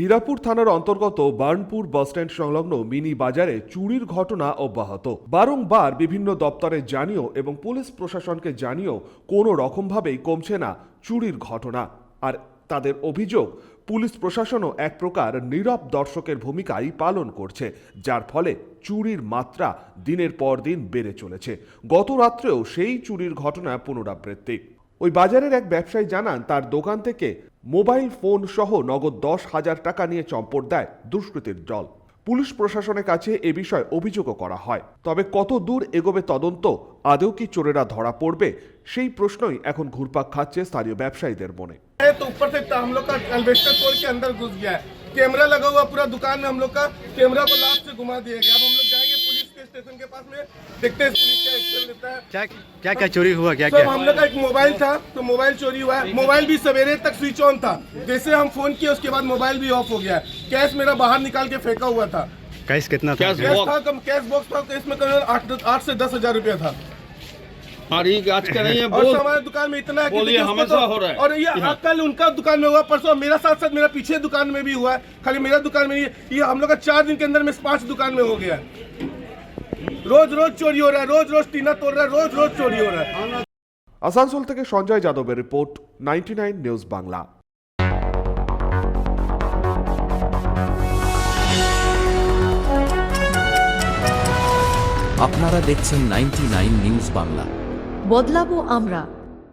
হীরাপুর থানার অন্তর্গত বার্নপুর বাসস্ট্যান্ড সংলগ্ন মিনি বাজারে চুরির ঘটনা অব্যাহত। বারংবার বিভিন্ন দপ্তরে জানিয়েও এবং পুলিশ প্রশাসনকে জানিয়েও কোনো রকমভাবেই কমছে না চুরির ঘটনা। আর তাদের অভিযোগ, পুলিশ প্রশাসনও এক প্রকার নীরব দর্শকের ভূমিকাই পালন করছে, যার ফলে চুরির মাত্রা দিনের পর দিন বেড়ে চলেছে। গত রাত্রেও সেই চুরির ঘটনা পুনরাবৃত্তি। ওই বাজারের এক ব্যবসায়ী জানান, তার দোকান থেকে মোবাইল ফোন সহ নগদ দশ হাজার টাকা নিয়ে চম্পট দেয় দুষ্কৃতীর দল পুলিশ প্রশাসনের কাছে এ বিষয়ে অভিযোগও করা হয় তবে কত দূর এগোবে তদন্ত আদৌ কি চোরেরা ধরা পড়বে সেই প্রশ্নই এখন ঘুরপাক খাচ্ছে স্থানীয় ব্যবসায়ীদের মনে है तो ऊपर से हम लोग का एल्वेस्टर तोड़ के अंदर घुस गया है कैमरा लगा हुआ पूरा दुकान में हम लोग का कैमरा को लाभ से घुमा दिया गया अब हम पास में देखते हैं पुलिस क्या एक्शन लेता है। क्या क्या क्या चोरी हुआ क्या क्या? हम लोग का एक मोबाइल था तो मोबाइल चोरी हुआ है। मोबाइल भी सवेरे तक स्विच ऑन था। जैसे हम फ़ोन किए उसके बाद मोबाइल भी ऑफ़ हो गया है। कैश मेरा बाहर निकाल के फेंका हुआ था। कैश कितना था? कैश था कम कैश बॉक्स था तो इसमें करीब आठ आठ से दस हज़ार रुपया था। और ये आज का नहीं है और बोल। हमारे दुकान में इतना है कि हमेशा तो- हो रहा है। और ये कल उनका दुकान में हुआ परसों मेरा साथ साथ मेरा पीछे दुकान में भी हुआ है। खाली मेरा दुकान में नहीं ये हम लोग का चार दिन के अंदर में पाँच दुकान में हो गया है। রোজ রোজ চোরি হো রা রোজ রোজ টিনা তোর রা রোজ রোজ চোরি হো রা আসানসোল থেকে সঞ্জয় যাদবের রিপোর্ট নাইনটি নিউজ বাংলা। আপনারা দেখছেন নাইনটি নিউজ বাংলা। বদলাবো আমরা।